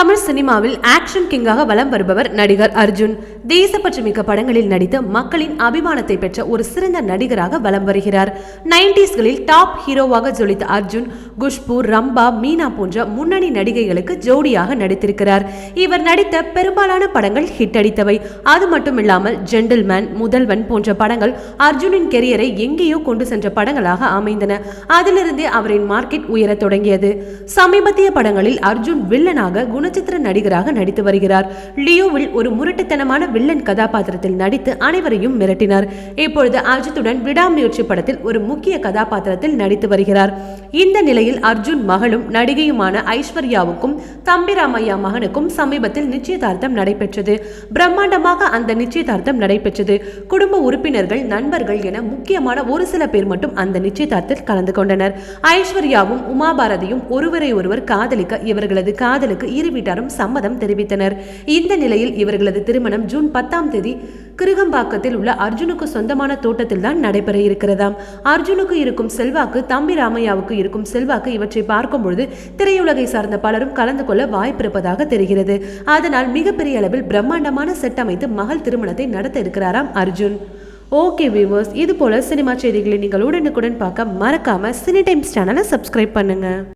தமிழ் சினிமாவில் ஆக்ஷன் கிங்காக வலம் வருபவர் நடிகர் அர்ஜுன். தேசப்பற்று மிக்க படங்களில் நடித்து மக்களின் அபிமானத்தை பெற்ற ஒரு சிறந்த நடிகராக வலம் வருகிறார். நைன்டிஸ்களில் டாப் ஹீரோவாக ஜொலித்த அர்ஜுன் குஷ்பு ரம்பா மீனா போன்ற முன்னணி நடிகைகளுக்கு ஜோடியாக நடித்திருக்கிறார். இவர் நடித்த பெரும்பாலான படங்கள் ஹிட் அடித்தவை. அது மட்டுமில்லாமல் ஜென்டில்மேன் முதல்வன் போன்ற படங்கள் அர்ஜுனின் கெரியரை எங்கேயோ கொண்டு சென்ற படங்களாக அமைந்தன. அதிலிருந்தே அவரின் மார்க்கெட் உயரத் தொடங்கியது. சமீபத்திய படங்களில் அர்ஜுன் வில்லனாக குண குணச்சித்திர நடிகராக நடித்து வருகிறார். லியோவில் ஒரு முரட்டுத்தனமான வில்லன் கதாபாத்திரத்தில் நடித்து அனைவரையும் மிரட்டினார். இப்பொழுது அஜித்துடன் விடாமுயற்சி படத்தில் ஒரு முக்கிய கதாபாத்திரத்தில் நடித்து வருகிறார். இந்த நிலையில் அர்ஜுன் மகளும் நடிகையுமான ஐஸ்வர்யாவுக்கும் தம்பிராமையா மகனுக்கும் சமீபத்தில் நிச்சயதார்த்தம் நடைபெற்றது. பிரம்மாண்டமாக அந்த நிச்சயதார்த்தம் நடைபெற்றது. குடும்ப உறுப்பினர்கள் நண்பர்கள் என முக்கியமான ஒரு சில பேர் மட்டும் அந்த நிச்சயதார்த்தத்தில் கலந்து கொண்டனர். ஐஸ்வர்யாவும் உமாபாரதியும் ஒருவரை ஒருவர் காதலிக்க இவர்களது காதலுக்கு இரு வீட்டாரும் சம்மதம் தெரிவித்தனர். இந்த நிலையில் இவர்களது திருமணம் ஜூன் பத்தாம் தேதி கிருகம்பாக்கத்தில் உள்ள அர்ஜுனுக்கு சொந்தமான தோட்டத்தில் தான் நடைபெற இருக்கிறதாம். அர்ஜுனுக்கு இருக்கும் செல்வாக்கு தம்பி ராமையாவுக்கு இருக்கும் செல்வாக்கு இவற்றை பார்க்கும் பொழுது திரையுலகை சார்ந்த பலரும் கலந்து கொள்ள வாய்ப்பிருப்பதாக தெரிகிறது. அதனால் மிகப்பெரிய அளவில் பிரம்மாண்டமான செட் அமைத்து மகள் திருமணத்தை நடத்த இருக்கிறாராம் அர்ஜுன். ஓகே வியூவர்ஸ் இது போல சினிமா செய்திகளை நீங்கள் உடனுக்குடன் பார்க்க மறக்காம சினி டைம்ஸ் சேனலை சப்ஸ்கிரைப் பண்ணுங்க.